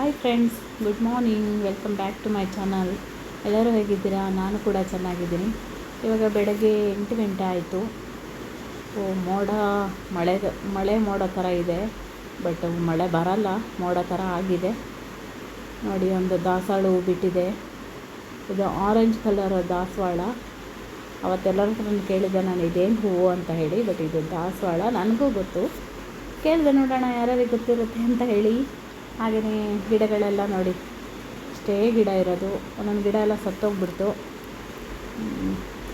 Hi friends good morning welcome back to my channel ಎಲ್ಲರೂ ಹೇಗಿದ್ದೀರಾ? ನಾನು ಕೂಡ ಚೆನ್ನಾಗಿದ್ದೀನಿ. ಇವಾಗ ಬೆಳಗ್ಗೆ ಎಂಟು ಗಂಟೆ ಆಯಿತು. ಓ, ಮೋಡ, ಮಳೆ ಮಳೆ ಮೋಡ ಥರ ಇದೆ. ಬಟ್ ಮಳೆ ಬರಲ್ಲ, ಮೋಡ ಥರ ಆಗಿದೆ. ನೋಡಿ, ಒಂದು ದಾಸಾಳು ಹೂ ಬಿಟ್ಟಿದೆ. ಇದು ಆರೆಂಜ್ ಕಲರ್ ದಾಸವಾಳ. ಅವತ್ತೆಲ್ಲರ ಹತ್ರ ಕೇಳಿದ್ದೆ ನಾನು, ಇದೇನು ಹೂವು? ಅಂತ ಹೇಳಿ. ಬಟ್ ಇದು ದಾಸವಾಳ, ನನಗೂ ಗೊತ್ತು. ಕೇಳಿದೆ, ನೋಡೋಣ ಯಾರ್ಯಾರಿಗೆ ಗೊತ್ತಿರುತ್ತೆ? ಅಂತ ಹೇಳಿ. ಹಾಗೆಯೇ ಗಿಡಗಳೆಲ್ಲ ನೋಡಿ. ಅಷ್ಟೇ ಗಿಡ ಇರೋದು. ಒಂದೊಂದು ಗಿಡ ಎಲ್ಲ ಸತ್ತೋಗ್ಬಿಡ್ತು.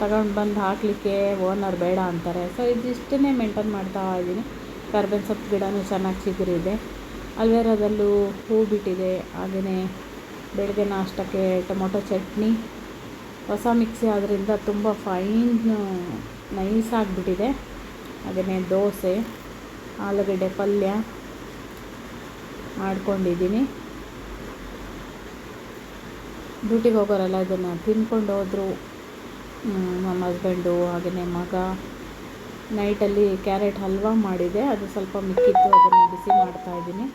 ತಗೊಂಡು ಬಂದು ಹಾಕಲಿಕ್ಕೆ ಓನರ್ ಬೇಡ ಅಂತಾರೆ. ಸೊ ಇದಿಷ್ಟನ್ನೇ ಮೇಂಟೈನ್ ಮಾಡ್ತಾ ಇದ್ದೀನಿ. ಕರ್ಬೇವಿನ ಸೊಪ್ಪು ಗಿಡನೂ ಚೆನ್ನಾಗಿ ಚಿಗುರಿದೆ. ಅಲ್ವೇರಾದಲ್ಲೂ ಹೂ ಬಿಟ್ಟಿದೆ. ಹಾಗೆಯೇ ಬೆಳಗ್ಗೆ ನಾಷ್ಟಕ್ಕೆ ಟೊಮೊಟೊ ಚಟ್ನಿ. ಹೊಸ ಮಿಕ್ಸಿ ಆದ್ದರಿಂದ ತುಂಬ ಫೈನ್ ನೈಸ್ ಆಗಿಬಿಟ್ಟಿದೆ. ಹಾಗೆಯೇ ದೋಸೆ, ಆಲೂಗಡ್ಡೆ ಪಲ್ಯ. ಮಾಡ್ಕೊಂಡಿದ್ದೀನಿ. ಡ್ಯೂಟಿಗೆ ಹೋಗೋರೆಲ್ಲ ಇದನ್ನು ತಿನ್ಕೊಂಡು ಹೋದರು. ನಮ್ಮ ಹಸ್ಬೆಂಡು ಹಾಗೆಯೇ ಮಗ. ನೈಟಲ್ಲಿ ಕ್ಯಾರೆಟ್ ಹಲ್ವಾ ಮಾಡಿದೆ. ಅದು ಸ್ವಲ್ಪ ಮಿಕ್ಕಿತ್ತು, ಅದನ್ನು ಬಿಸಿ ಮಾಡ್ತಾಯಿದ್ದೀನಿ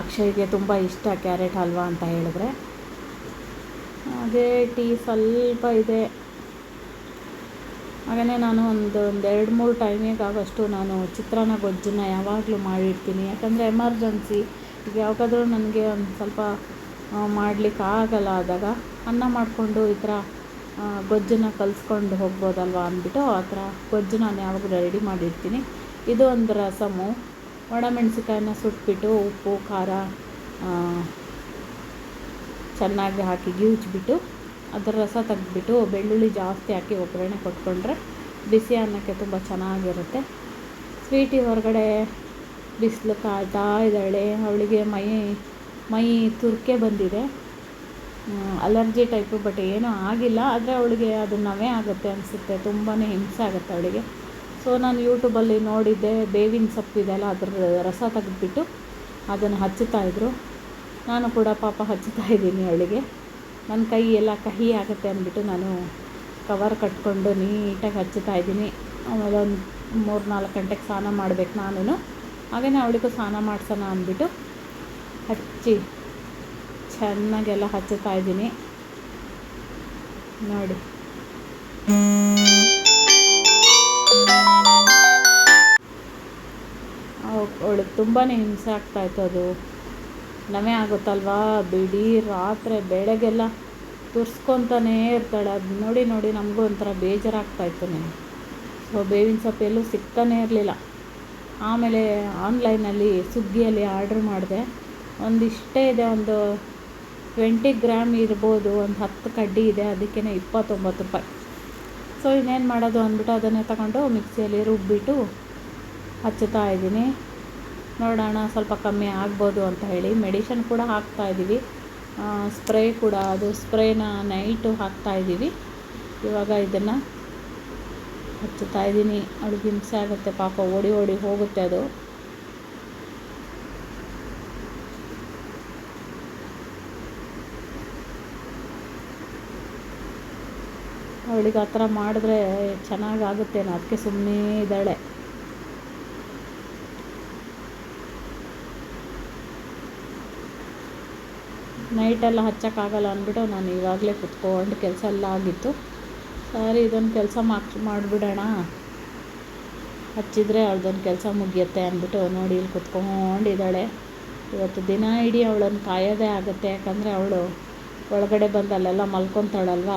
ಅಕ್ಷಯ್ಗೆ ತುಂಬ ಇಷ್ಟ ಕ್ಯಾರೆಟ್ ಹಲ್ವಾ ಅಂತ ಹೇಳಿದ್ರೆ. ಹಾಗೆ ಟೀ ಸ್ವಲ್ಪ ಇದೆ. ಹಾಗೆಯೇ ನಾನು ಒಂದು ಒಂದು ಎರಡು ಮೂರು ಟೈಮಿಗೆ ಆಗೋಷ್ಟು ನಾನು ಚಿತ್ರಾನ್ನ ಗೊಜ್ಜನ್ನ ಯಾವಾಗಲೂ ಮಾಡಿರ್ತೀನಿ. ಯಾಕಂದರೆ ಎಮರ್ಜೆನ್ಸಿ. ಈಗ ಯಾವಾಗಾದರೂ ನನಗೆ ಒಂದು ಸ್ವಲ್ಪ ಮಾಡಲಿಕ್ಕೆ ಆಗಲ್ಲ ಆದಾಗ ಅನ್ನ ಮಾಡಿಕೊಂಡು ಈ ಥರ ಗೊಜ್ಜನ್ನು ಕಲಿಸ್ಕೊಂಡು ಹೋಗ್ಬೋದಲ್ವ ಅಂದ್ಬಿಟ್ಟು ಆ ಥರ ಗೊಜ್ಜು ನಾನು ಯಾವಾಗಲೂ ರೆಡಿ ಮಾಡಿರ್ತೀನಿ. ಇದು ಒಂದು ರಸಮು. ಒಣಮೆಣ್ಸಿಕಾಯನ್ನ ಸುಟ್ಬಿಟ್ಟು ಉಪ್ಪು, ಖಾರ ಚೆನ್ನಾಗಿ ಹಾಕಿ ಗಿವ್ಚ್ಬಿಟ್ಟು ಅದರ ರಸ ತೆಗೆದ್ಬಿಟ್ಟು ಬೆಳ್ಳುಳ್ಳಿ ಜಾಸ್ತಿ ಹಾಕಿ ಒಗ್ಗರಣೆ ಕೊಟ್ಕೊಂಡ್ರೆ ಬಿಸಿ ಅನ್ನಕ್ಕೆ ತುಂಬ ಚೆನ್ನಾಗಿರುತ್ತೆ. ಸ್ವೀಟಿ ಹೊರಗಡೆ ಬಿಸಿಲು ಕಾಯ್ತಾ ಇದ್ದಾಳೆ. ಅವಳಿಗೆ ಮೈ ಮೈ ತುರ್ಕೆ ಬಂದಿದೆ. ಅಲರ್ಜಿ ಟೈಪು, ಬಟ್ ಏನೂ ಆಗಿಲ್ಲ. ಆದರೆ ಅವಳಿಗೆ ಅದು ನವೆ ಆಗುತ್ತೆ ಅನಿಸುತ್ತೆ. ತುಂಬಾ ಹಿಂಸೆ ಆಗುತ್ತೆ ಅವಳಿಗೆ. ಸೊ, ನಾನು ಯೂಟ್ಯೂಬಲ್ಲಿ ನೋಡಿದ್ದೆ, ಬೇವಿನ ಸೊಪ್ಪು ಇದೆಲ್ಲ ಅದರ ರಸ ತೆಗೆದ್ಬಿಟ್ಟು ಅದನ್ನು ಹಚ್ಚುತ್ತಾಯಿದ್ರು ನಾನು ಕೂಡ ಪಾಪ ಹಚ್ಚುತ್ತಾ ಇದ್ದೀನಿ ಅವಳಿಗೆ. ನನ್ನ ಕೈ ಎಲ್ಲ ಕಹಿ ಆಗುತ್ತೆ ಅಂದ್ಬಿಟ್ಟು ನಾನು ಕವರ್ ಕಟ್ಕೊಂಡು ನೀಟಾಗಿ ಹಚ್ಚುತ್ತಾ ಇದ್ದೀನಿ. ಆಮೇಲೆ ಒಂದು ಮೂರು ನಾಲ್ಕು ಗಂಟೆಗೆ ಸ್ನಾನ ಮಾಡಬೇಕು ನಾನು ಹಾಗೆಯೇ ಅವಳಿಗೂ ಸ್ನಾನ ಮಾಡಿಸೋಣ ಅಂದ್ಬಿಟ್ಟು ಹಚ್ಚಿ ಚೆನ್ನಾಗೆಲ್ಲ ಹಚ್ಚುತ್ತಾ ಇದ್ದೀನಿ. ನೋಡಿ. ಅವಳಿಗೆ ತುಂಬಾ ಹಿಂಸೆ ಆಗ್ತಾಯಿತ್ತು ಅದು. ನವೆ ಆಗುತ್ತಲ್ವಾ? ಬಿಡಿ ರಾತ್ರಿ ಬೆಳಗ್ಗೆಲ್ಲ ತುರ್ಸ್ಕೊತಾನೇ ಇರ್ತಾಳೆ. ಅದು ನೋಡಿ ನೋಡಿ ನಮಗೂ ಒಂಥರ ಬೇಜಾರಾಗ್ತಾಯಿತ್ತು ನನಗೆ. ಸೊ, ಬೇವಿನ ಸೊಪ್ಪು ಎಲ್ಲೂ ಸಿಗ್ತಾನೇ ಇರಲಿಲ್ಲ. ಆಮೇಲೆ ಆನ್ಲೈನಲ್ಲಿ ಸ್ವಿಗ್ಗಿಯಲ್ಲಿ ಆರ್ಡ್ರ್ ಮಾಡಿದೆ. ಒಂದಿಷ್ಟೇ ಇದೆ, ಒಂದು ಟ್ವೆಂಟಿ ಗ್ರಾಮ್ ಇರ್ಬೋದು, ಒಂದು ಹತ್ತು ಕಡ್ಡಿ ಇದೆ ಅದಕ್ಕೇ ಇಪ್ಪತ್ತೊಂಬತ್ತು ರೂಪಾಯಿ. ಸೊ, ಇನ್ನೇನು ಮಾಡೋದು ಅಂದ್ಬಿಟ್ಟು ಅದನ್ನೇ ತಗೊಂಡು ಮಿಕ್ಸಿಯಲ್ಲಿ ರುಬ್ಬಿಟ್ಟು ಹಚ್ಚುತ್ತಾ ಇದ್ದೀನಿ. ನೋಡೋಣ, ಸ್ವಲ್ಪ ಕಮ್ಮಿ ಆಗ್ಬೋದು ಅಂತ ಹೇಳಿ. ಮೆಡಿಷನ್ ಕೂಡ ಹಾಕ್ತಾ ಇದ್ದೀವಿ. ಸ್ಪ್ರೇ ಕೂಡ, ಅದು ಸ್ಪ್ರೇನ ನೈಟು ಹಾಕ್ತಾ ಇದ್ದೀವಿ. ಇವಾಗ ಇದನ್ನು ಹಚ್ಚುತ್ತಾ ಇದ್ದೀನಿ. ಅವಳಿಗೆ ಹಿಂಸೆ ಆಗುತ್ತೆ, ಪಾಪ ಓಡಿ ಓಡಿ ಹೋಗುತ್ತೆ ಅದು. ಅವಳಿಗೆ ಆ ಥರ ಮಾಡಿದ್ರೆ ಚೆನ್ನಾಗಾಗುತ್ತೇನೋ ಅದಕ್ಕೆ ಸುಮ್ಮನೆ ಇದ್ದಾಳೆ. ನೈಟೆಲ್ಲ ಹಚ್ಚೋಕ್ಕಾಗಲ್ಲ ಅಂದ್ಬಿಟ್ಟು ನಾನು ಇವಾಗಲೇ ಕುತ್ಕೊಂಡು ಕೆಲಸ ಎಲ್ಲ ಆಗಿತ್ತು. ಸರಿ, ಇದೊಂದು ಕೆಲಸ ಮಾಕ್, ಮಾಡಿಬಿಡೋಣ. ಹಚ್ಚಿದರೆ ಅವಳದೊಂದು ಕೆಲಸ ಮುಗಿಯುತ್ತೆ ಅಂದ್ಬಿಟ್ಟು ನೋಡಿ ಇಲ್ಲಿ ಕುತ್ಕೊಂಡಿದ್ದಾಳೆ. ಇವತ್ತು ದಿನ ಇಡೀ ಅವಳನ್ನು ಕಾಯೋದೇ ಆಗುತ್ತೆ, ಯಾಕಂದರೆ ಅವಳು ಒಳಗಡೆ ಬಂದು ಅಲ್ಲೆಲ್ಲ ಮಲ್ಕೊತಾಳಲ್ವ?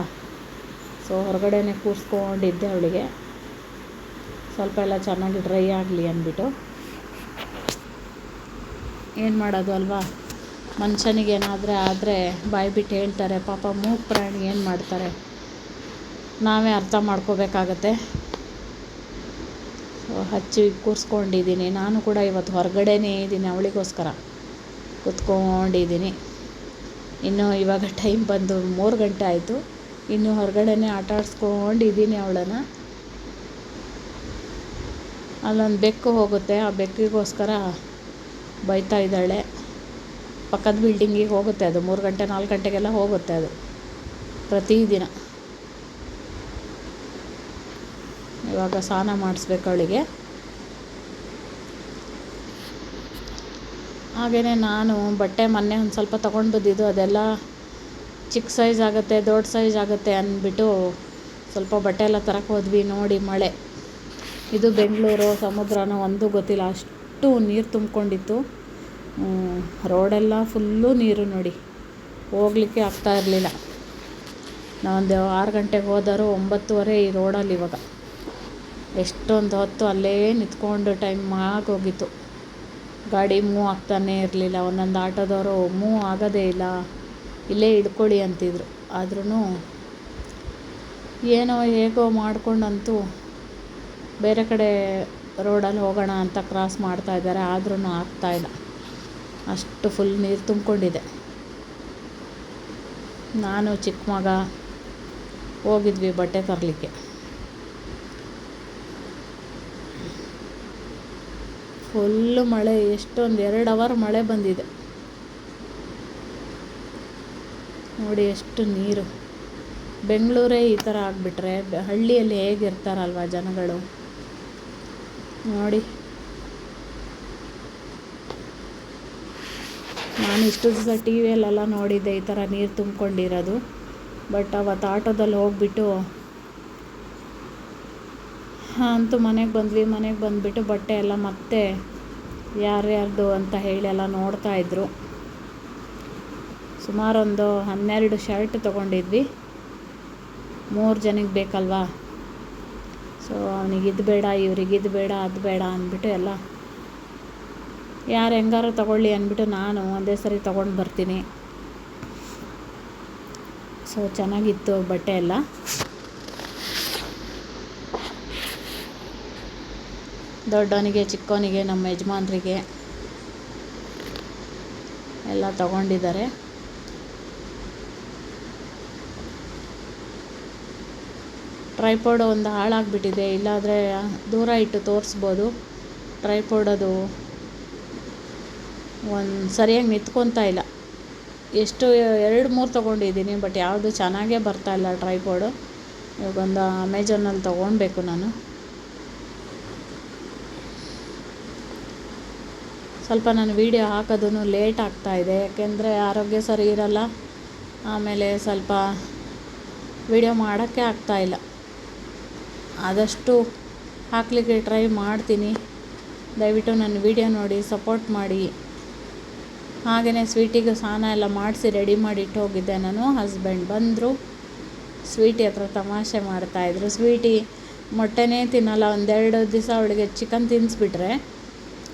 ಸೊ ಹೊರಗಡೆನೇ ಕೂರಿಸ್ಕೊಂಡಿದ್ದೆ ಅವಳಿಗೆ. ಸ್ವಲ್ಪ ಎಲ್ಲ ಚೆನ್ನಾಗಿ ಡ್ರೈ ಆಗಲಿ ಅಂದ್ಬಿಟ್ಟು. ಏನು ಮಾಡೋದು ಅಲ್ವಾ? ಮನುಷ್ಯನಿಗೆ ಏನಾದರೆ ಆದರೆ ಬಾಯಿ ಬಿಟ್ಟು ಹೇಳ್ತಾರೆ, ಪಾಪ ಮೂಕ ಪ್ರಾಣಿ ಏನು ಮಾಡ್ತಾರೆ? ನಾವೇ ಅರ್ಥ ಮಾಡ್ಕೋಬೇಕಾಗತ್ತೆ. ಹಚ್ಚಿ ಕೂರಿಸ್ಕೊಂಡಿದ್ದೀನಿ. ನಾನು ಕೂಡ ಇವತ್ತು ಹೊರಗಡೆನೇ ಇದ್ದೀನಿ ಅವಳಿಗೋಸ್ಕರ. ಕುತ್ಕೊಂಡಿದ್ದೀನಿ. ಇನ್ನು ಇವಾಗ ಟೈಮ್ ಬಂದು ಮೂರು ಗಂಟೆ ಆಯಿತು. ಇನ್ನು ಹೊರಗಡೆನೇ ಆಟ ಆಡಿಸ್ಕೊಂಡಿದ್ದೀನಿ ಅವಳನ್ನು. ಅಲ್ಲೊಂದು ಬೆಕ್ಕು ಹೋಗುತ್ತೆ. ಆ ಬೆಕ್ಕಿಗೋಸ್ಕರ ಬೈತಾ ಇದ್ದಾಳೆ. ಪಕ್ಕದ ಬಿಲ್ಡಿಂಗಿಗೆ ಹೋಗುತ್ತೆ ಅದು. ಮೂರು ಗಂಟೆ, ನಾಲ್ಕು ಗಂಟೆಗೆಲ್ಲ ಹೋಗುತ್ತೆ ಅದು. ಪ್ರತಿದಿನ. ಇವಾಗ ಸ್ನಾನ ಮಾಡಿಸ್ಬೇಕು ಅವಳಿಗೆ. ಹಾಗೆಯೇ ನಾನು ಬಟ್ಟೆ ಮೊನ್ನೆ ಒಂದು ಸ್ವಲ್ಪ ತೊಗೊಂಡು ಬಂದಿದ್ದು. ಅದೆಲ್ಲ ಚಿಕ್ಕ ಸೈಜ್ ಆಗುತ್ತೆ, ದೊಡ್ಡ ಸೈಜ್ ಆಗುತ್ತೆ ಅಂದ್ಬಿಟ್ಟು ಸ್ವಲ್ಪ ಬಟ್ಟೆ ಎಲ್ಲ ತರಕ್ಕೆ ಹೋದ್ವಿ. ನೋಡಿ ಮಳೆ. ಇದು ಬೆಂಗಳೂರು, ಸಮುದ್ರನೋ ಒಂದು ಗೊತ್ತಿಲ್ಲ. ಅಷ್ಟು ನೀರು ತುಂಬಿಕೊಂಡಿತ್ತು. ರೋಡೆಲ್ಲ ಫುಲ್ಲು ನೀರು ನೋಡಿ. ಹೋಗ್ಲಿಕ್ಕೆ ಆಗ್ತಾ ಇರಲಿಲ್ಲ. ನಾವೊಂದು ಆರು ಗಂಟೆಗೆ ಹೋದರು ಒಂಬತ್ತುವರೆ ಈ ರೋಡಲ್ಲಿ ಇವಾಗ. ಎಷ್ಟೊಂದು ಹೊತ್ತು ಅಲ್ಲೇ ನಿಂತ್ಕೊಂಡು ಟೈಮ್ ಆಗೋಗಿತ್ತು ಗಾಡಿ ಮೂವ್ ಆಗ್ತಾನೇ ಇರಲಿಲ್ಲ. ಒಂದೊಂದು ಆಟೋದವರು ಮೂವ್ ಆಗೋದೇ ಇಲ್ಲ. ಇಲ್ಲೇ ಇಳ್ಕೊಳ್ಳಿ ಅಂತಿದ್ರು. ಆದ್ರೂ ಏನೋ ಹೇಗೋ ಮಾಡಿಕೊಂಡಂತೂ ಬೇರೆ ಕಡೆ ರೋಡಲ್ಲಿ ಹೋಗೋಣ ಅಂತ ಕ್ರಾಸ್ ಮಾಡ್ತಾಯಿದ್ದಾರೆ ಆದ್ರೂ ಆಗ್ತಾಯಿಲ್ಲ ಅಷ್ಟು ಫುಲ್ ನೀರು ತುಂಬಿಕೊಂಡಿದೆ. ನಾನು ಚಿಕ್ಕ ಮಗ, ಹೋಗಿದ್ವಿ ಬಟ್ಟೆ ತರಲಿಕ್ಕೆ. ಫುಲ್ಲು ಮಳೆ, ಎಷ್ಟೊಂದು, ಎರಡು ಅವರ್ ಮಳೆ ಬಂದಿದೆ. ನೋಡಿ ಎಷ್ಟು ನೀರು. ಬೆಂಗಳೂರೇ ಈ ಥರ ಆಗಿಬಿಟ್ರೆ, ಹಳ್ಳಿಯಲ್ಲಿ ಹೇಗಿರ್ತಾರಲ್ವ ಜನಗಳು? ನೋಡಿ. ನಾನು ಇಷ್ಟು ದಿವಸ ಟಿ ವಿಯಲ್ಲೆಲ್ಲ ನೋಡಿದ್ದೆ ಈ ಥರ ನೀರು ತುಂಬಿಕೊಂಡಿರೋದು. ಬಟ್ ಅವತ್ತು ಆಟೋದಲ್ಲಿ ಹೋಗ್ಬಿಟ್ಟು ಅಂತೂ ಮನೆಗೆ ಬಂದ್ವಿ, ಮನೆಗೆ ಬಂದುಬಿಟ್ಟು ಬಟ್ಟೆ ಎಲ್ಲ ಮತ್ತೆ ಯಾರ್ಯಾರ್ದು ಅಂತ ಹೇಳಿ ಎಲ್ಲ ನೋಡ್ತಾಯಿದ್ರು ಸುಮಾರೊಂದು ಹನ್ನೆರಡು ಶರ್ಟ್ ತೊಗೊಂಡಿದ್ವಿ. ಮೂರು ಜನಕ್ಕೆ ಬೇಕಲ್ವಾ? ಸೊ ಅವನಿಗೆ ಇದು ಬೇಡ ಇವ್ರಿಗೆ ಇದು ಬೇಡ ಅದು ಬೇಡ ಅಂದ್ಬಿಟ್ಟು ಎಲ್ಲ ಯಾರು ಹೆಂಗಾರು ತೊಗೊಳ್ಳಿ ಅಂದ್ಬಿಟ್ಟು ನಾನು ಒಂದೇ ಸರಿ ತೊಗೊಂಡು ಬರ್ತೀನಿ. ಸೊ ಚೆನ್ನಾಗಿತ್ತು ಬಟ್ಟೆ ಎಲ್ಲ. ದೊಡ್ಡವನಿಗೆ, ಚಿಕ್ಕವನಿಗೆ, ನಮ್ಮ ಯಜಮಾನ್ರಿಗೆ ಎಲ್ಲ ತಗೊಂಡಿದ್ದಾರೆ. ಟ್ರೈಪೋಡ್ ಒಂದು ಹಾಳಾಗಿಬಿಟ್ಟಿದೆ. ಇಲ್ಲಾಂದರೆ ದೂರ ಇಟ್ಟು ತೋರಿಸ್ಬೋದು. ಟ್ರೈಪೋಡ್ ಅದು ಒಂದು ಸರಿಯಾಗಿ ನಿಂತ್ಕೊತಾ ಇಲ್ಲ. ಎಷ್ಟು, ಎರಡು, ಮೂರು ತೊಗೊಂಡಿದ್ದೀನಿ ಬಟ್ ಯಾವುದು ಚೆನ್ನಾಗೇ ಬರ್ತಾಯಿಲ್ಲ ಟ್ರೈಪೋಡು ಇವಾಗೊಂದು ಅಮೆಜಾನಲ್ಲಿ ತೊಗೊಳ್ಬೇಕು ನಾನು. ಸ್ವಲ್ಪ ನಾನು ವೀಡಿಯೋ ಹಾಕೋದು ಲೇಟ್ ಆಗ್ತಾಯಿದೆ ಯಾಕೆಂದರೆ ಆರೋಗ್ಯ ಸರಿ ಇರಲ್ಲ. ಆಮೇಲೆ ಸ್ವಲ್ಪ ವೀಡಿಯೋ ಮಾಡೋಕ್ಕೆ ಆಗ್ತಾಯಿಲ್ಲ ಆದಷ್ಟು ಹಾಕಲಿಕ್ಕೆ ಟ್ರೈ ಮಾಡ್ತೀನಿ. ದಯವಿಟ್ಟು ನನ್ನ ವೀಡಿಯೋ ನೋಡಿ ಸಪೋರ್ಟ್ ಮಾಡಿ. ಹಾಗೆಯೇ ಸ್ವೀಟಿಗೆ ಸ್ನಾನ ಎಲ್ಲ ಮಾಡಿಸಿ ರೆಡಿ ಮಾಡಿ ಇಟ್ಟು ಹೋಗಿದ್ದೆ. ನಾನು ಹಸ್ಬೆಂಡ್ ಬಂದರು. ಸ್ವೀಟಿ ಹತ್ರ ತಮಾಷೆ ಮಾಡ್ತಾಯಿದ್ರು ಸ್ವೀಟಿ ಮೊಟ್ಟೆನೇ ತಿನ್ನಲ್ಲ. ಒಂದೆರಡು ದಿವಸ ಅವಳಿಗೆ ಚಿಕನ್ ತಿನ್ನಿಸ್ಬಿಟ್ರೆ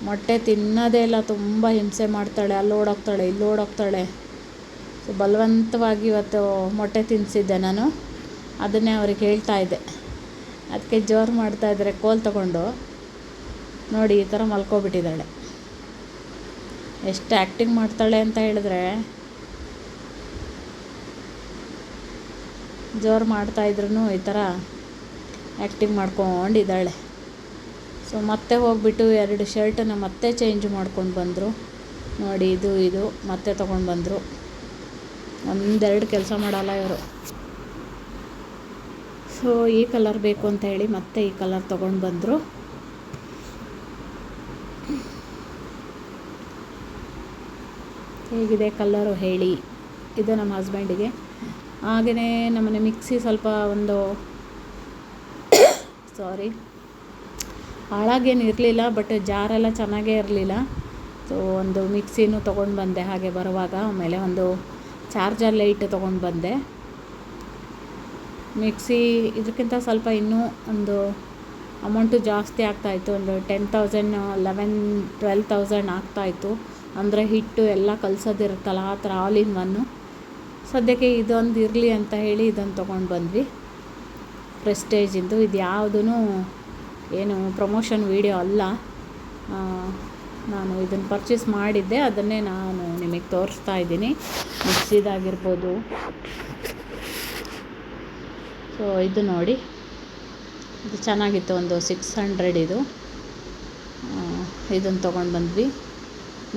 ಮೊಟ್ಟೆ ತಿನ್ನೋದೇ ಇಲ್ಲ. ತುಂಬ ಹಿಂಸೆ ಮಾಡ್ತಾಳೆ. ಅಲ್ಲಿ ಓಡೋಗ್ತಾಳೆ, ಇಲ್ಲಿ ಓಡೋಗ್ತಾಳೆ. ಬಲವಂತವಾಗಿ ಇವತ್ತು ಮೊಟ್ಟೆ ತಿನ್ನಿಸಿದ್ದೆ ನಾನು. ಅದನ್ನೇ ಅವ್ರಿಗೆ ಹೇಳ್ತಾ ಇದ್ದೆ. ಅದಕ್ಕೆ ಜೋರು ಮಾಡ್ತಾಯಿದ್ರೆ ಕೋಲ್ ತಗೊಂಡು ನೋಡಿ ಈ ಥರ ಮಲ್ಕೊಬಿಟ್ಟಿದ್ದಾಳೆ. ಎಷ್ಟು ಆ್ಯಕ್ಟಿಂಗ್ ಮಾಡ್ತಾಳೆ ಅಂತ ಹೇಳಿದ್ರೆ ಜೋರು ಮಾಡ್ತಾಯಿದ್ರು ಈ ಥರ ಆ್ಯಕ್ಟಿಂಗ್ ಮಾಡ್ಕೊಂಡಿದ್ದಾಳೆ. ಸೊ ಮತ್ತೆ ಹೋಗ್ಬಿಟ್ಟು ಎರಡು ಶರ್ಟನ್ನು ಮತ್ತೆ ಚೇಂಜ್ ಮಾಡ್ಕೊಂಡು ಬಂದರು. ನೋಡಿ, ಇದು ಇದು, ಮತ್ತೆ ತೊಗೊಂಡು ಬಂದರು. ಒಂದೆರಡು ಕೆಲಸ ಮಾಡಲ್ಲ ಇವರು. ಸೊ ಈ ಕಲರ್ ಬೇಕು ಅಂತ ಹೇಳಿ ಮತ್ತೆ ಈ ಕಲರ್ ತೊಗೊಂಡು ಬಂದರು. ಹೇಗಿದೆ ಕಲ್ಲರು ಹೇಳಿ, ಇದು ನಮ್ಮ ಹಸ್ಬೆಂಡಿಗೆ. ಹಾಗೆಯೇ ನಮ್ಮನೆ ಮಿಕ್ಸಿ ಸ್ವಲ್ಪ ಒಂದು ಸಾರಿ ಹಾಳಾಗೇನು ಇರಲಿಲ್ಲ ಬಟ್ ಜಾರೆಲ್ಲ ಚೆನ್ನಾಗೇ ಇರಲಿಲ್ಲ. ಸೊ ಒಂದು ಮಿಕ್ಸಿನೂ ತೊಗೊಂಡು ಬಂದೆ ಹಾಗೆ ಬರುವಾಗ. ಆಮೇಲೆ ಒಂದು ಚಾರ್ಜರ್ ಲೈಟ್ ತೊಗೊಂಡು ಬಂದೆ. ಮಿಕ್ಸಿ ಇದಕ್ಕಿಂತ ಸ್ವಲ್ಪ ಇನ್ನೂ ಒಂದು ಅಮೌಂಟು ಜಾಸ್ತಿ ಆಗ್ತಾಯಿತ್ತು ಒಂದು ten thousand eleven twelve thousand ಆಗ್ತಾಯಿತ್ತು ಅಂದರೆ ಹಿಟ್ಟು ಎಲ್ಲ ಕಲಸೋದಿರುತ್ತಲ್ಲ ಆ ಥರ ಆಲ್ ಇನ್ ಒನ್ನು ಸದ್ಯಕ್ಕೆ ಇದೊಂದು ಇರಲಿ ಅಂತ ಹೇಳಿ ಇದನ್ನು ತೊಗೊಂಡು ಬಂದ್ವಿ. ಪ್ರೆಸ್ಟೇಜಿಂದು ಇದು. ಯಾವುದೂ ಏನು ಪ್ರಮೋಷನ್ ವೀಡಿಯೋ ಅಲ್ಲ. ನಾನು ಇದನ್ನು ಪರ್ಚೇಸ್ ಮಾಡಿದ್ದೆ. ಅದನ್ನೇ ನಾನು ನಿಮಗೆ ತೋರಿಸ್ತಾ ಇದ್ದೀನಿ. ಮಿಕ್ಸಿದಾಗಿರ್ಬೋದು ಸೊ ಇದು ನೋಡಿ. ಇದು ಚೆನ್ನಾಗಿತ್ತು. ಒಂದು ಸಿಕ್ಸ್ ಹಂಡ್ರೆಡ್ ಇದು. ಇದನ್ನು ತೊಗೊಂಡು ಬಂದ್ವಿ.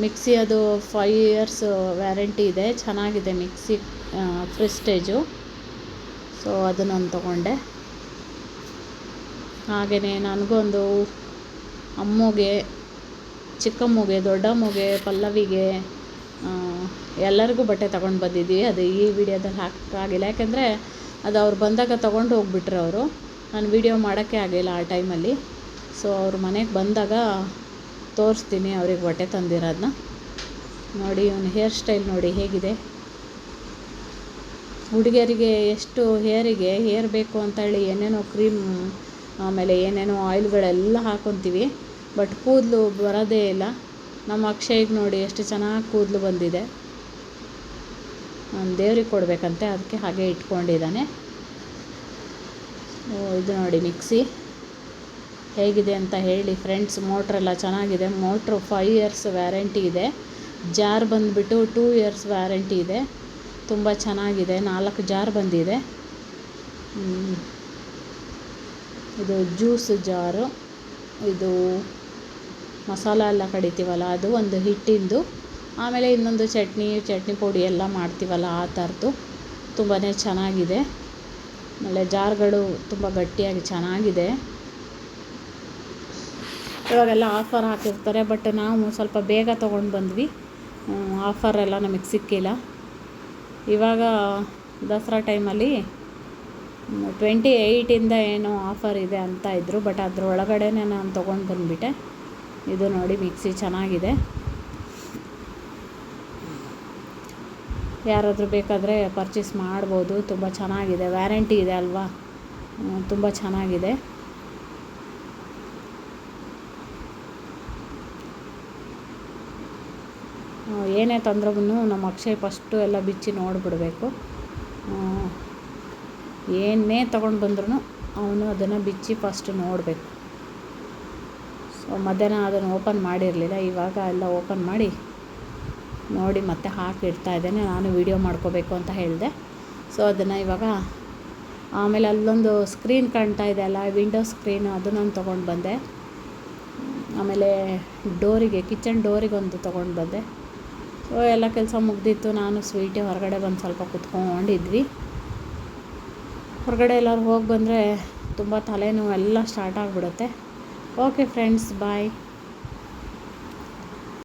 ಮಿಕ್ಸಿ ಅದು ಫೈವ್ ಇಯರ್ಸ್ ವ್ಯಾರಂಟಿ ಇದೆ. ಚೆನ್ನಾಗಿದೆ ಮಿಕ್ಸಿ ಪ್ರೆಸ್ಟೇಜು ಸೊ ನಾನು ತೊಗೊಂಡೆ. ಹಾಗೆಯೇ ನನಗೊಂದು ಅಮ್ಮಗೆ ಚಿಕ್ಕಮ್ಮಗೆ ದೊಡ್ಡಮ್ಮಗೆ ಪಲ್ಲವಿಗೆ ಎಲ್ಲರಿಗೂ ಬಟ್ಟೆ ತಗೊಂಡು ಬಂದಿದ್ದೀವಿ. ಅದು ಈ ವಿಡಿಯೋದಲ್ಲಿ ಹಾಕೋಕ್ಕಾಗಿಲ್ಲ ಯಾಕೆಂದರೆ ಅದು ಅವ್ರು ಬಂದಾಗ ತೊಗೊಂಡು ಹೋಗ್ಬಿಟ್ರು ಅವರು. ನಾನು ವಿಡಿಯೋ ಮಾಡೋಕ್ಕೆ ಆಗಿಲ್ಲ ಆ ಟೈಮಲ್ಲಿ ಸೊ ಅವ್ರ ಮನೆಗೆ ಬಂದಾಗ ತೋರಿಸ್ತೀನಿ, ಅವ್ರಿಗೆ ಹೊಟ್ಟೆ ತಂದಿರೋದನ್ನ ನೋಡಿ ಇವನು ಹೇರ್ ಸ್ಟೈಲ್ ನೋಡಿ ಹೇಗಿದೆ. ಹುಡುಗಿಯರಿಗೆ ಎಷ್ಟು ಹೇರಿಗೆ ಹೇರ್ ಬೇಕು ಅಂತ ಹೇಳಿ ಏನೇನೋ ಕ್ರೀಮ್ ಆಮೇಲೆ ಏನೇನೋ ಆಯಿಲ್ಗಳೆಲ್ಲ ಹಾಕೊತೀವಿ. ಬಟ್ ಕೂದಲು ಬರೋದೇ ಇಲ್ಲ. ನಮ್ಮ ಅಕ್ಷಯ್ಗೆ ನೋಡಿ ಎಷ್ಟು ಚೆನ್ನಾಗಿ ಕೂದಲು ಬಂದಿದೆ. ಅವ್ನು ದೇವ್ರಿಗೆ ಕೊಡಬೇಕಂತೆ, ಅದಕ್ಕೆ ಹಾಗೆ ಇಟ್ಕೊಂಡಿದ್ದಾನೆ. ಇದು ನೋಡಿ ಮಿಕ್ಸಿ ಹೇಗಿದೆ ಅಂತ ಹೇಳಿ ಫ್ರೆಂಡ್ಸ್ ಮೋಟ್ರೆಲ್ಲ ಚೆನ್ನಾಗಿದೆ. ಮೋಟ್ರು ಫೈವ್ ಇಯರ್ಸ್ ವ್ಯಾರಂಟಿ ಇದೆ. ಜಾರ್ ಬಂದುಬಿಟ್ಟು ಟೂ ಇಯರ್ಸ್ ವ್ಯಾರಂಟಿ ಇದೆ. ತುಂಬ ಚೆನ್ನಾಗಿದೆ. ನಾಲ್ಕು ಜಾರ್ ಬಂದಿದೆ. ಇದು ಜ್ಯೂಸ್ ಜಾರು ಇದು ಮಸಾಲ ಎಲ್ಲ ಕಡಿತೀವಲ್ಲ, ಅದು ಒಂದು ಹಿಟ್ಟಿಂದು. ಆಮೇಲೆ ಇನ್ನೊಂದು ಚಟ್ನಿ ಚಟ್ನಿ ಪುಡಿ ಎಲ್ಲ ಮಾಡ್ತೀವಲ್ಲ, ಆ ಥರದ್ದು. ತುಂಬಾ ಚೆನ್ನಾಗಿದೆ. ಆಮೇಲೆ ಜಾರ್ಗಳು ತುಂಬ ಗಟ್ಟಿಯಾಗಿ ಚೆನ್ನಾಗಿದೆ. ಇವಾಗೆಲ್ಲ ಆಫರ್ ಹಾಕಿರ್ತಾರೆ ಬಟ್ ನಾವು ಸ್ವಲ್ಪ ಬೇಗ ತೊಗೊಂಡು ಬಂದ್ವಿ. ಆಫರ್ ಎಲ್ಲ ನಮಗೆ ಸಿಕ್ಕಿಲ್ಲ. ಇವಾಗ ದಸರಾ ಟೈಮಲ್ಲಿ ಟ್ವೆಂಟಿ ಏಯ್ಟಿಂದ ಏನೋ ಆಫರ್ ಇದೆ ಅಂತ ಇದ್ದರು ಬಟ್ ಅದ್ರ ಒಳಗಡೆನೇ ನಾನು ತೊಗೊಂಡು ಬಂದುಬಿಟ್ಟೆ. ಇದು ನೋಡಿ ಮಿಕ್ಸಿ ಚೆನ್ನಾಗಿದೆ. ಯಾರಾದರೂ ಬೇಕಾದರೆ ಪರ್ಚೇಸ್ ಮಾಡ್ಬೋದು, ತುಂಬ ಚೆನ್ನಾಗಿದೆ. ವ್ಯಾರಂಟಿ ಇದೆ ಅಲ್ವಾ? ತುಂಬ ಚೆನ್ನಾಗಿದೆ. ಏನೇ ತಂದ್ರೂ ನಮ್ಮ ಅಕ್ಷಯ್ ಫಸ್ಟು ಎಲ್ಲ ಬಿಚ್ಚಿ ನೋಡಿಬಿಡಬೇಕು. ಏನೇ ತೊಗೊಂಡು ಬಂದ್ರೂ ಅವನು ಅದನ್ನು ಬಿಚ್ಚಿ ಫಸ್ಟ್ ನೋಡಬೇಕು. ಸೊ ಮಧ್ಯಾಹ್ನ ಅದನ್ನು ಓಪನ್ ಮಾಡಿರಲಿಲ್ಲ. ಇವಾಗ ಎಲ್ಲ ಓಪನ್ ಮಾಡಿ ನೋಡಿ ಮತ್ತೆ ಹಾಕಿಡ್ತಾ ಇದ್ದೇನೆ. ನಾನು ವೀಡಿಯೋ ಮಾಡ್ಕೋಬೇಕು ಅಂತ ಹೇಳಿದೆ. ಸೊ ಅದನ್ನು ಇವಾಗ ಆಮೇಲೆ ಅಲ್ಲೊಂದು ಸ್ಕ್ರೀನ್ ಕಾಣ್ತಾ ಇದೆ ಅಲ್ಲ ವಿಂಡೋ ಸ್ಕ್ರೀನು ನಾನು ತೊಗೊಂಡು ಬಂದೆ. ಆಮೇಲೆ ಡೋರಿಗೆ ಕಿಚನ್ ಡೋರಿಗೆ ಒಂದು ತೊಗೊಂಡು ಬಂದೆ. ಸೊ ಎಲ್ಲ ಕೆಲಸ ಮುಗ್ದಿತ್ತು. ನಾನು ಸ್ವೀಟಿ ಹೊರಗಡೆ ಬಂದು ಸ್ವಲ್ಪ ಕುತ್ಕೊಂಡಿದ್ವಿ ಹೊರಗಡೆ ಎಲ್ಲರೂ ಹೋಗಿ ಬಂದರೆ ತುಂಬ ತಲೆನೋವು ಎಲ್ಲ ಸ್ಟಾರ್ಟ್ ಆಗಿಬಿಡುತ್ತೆ. Okay friends bye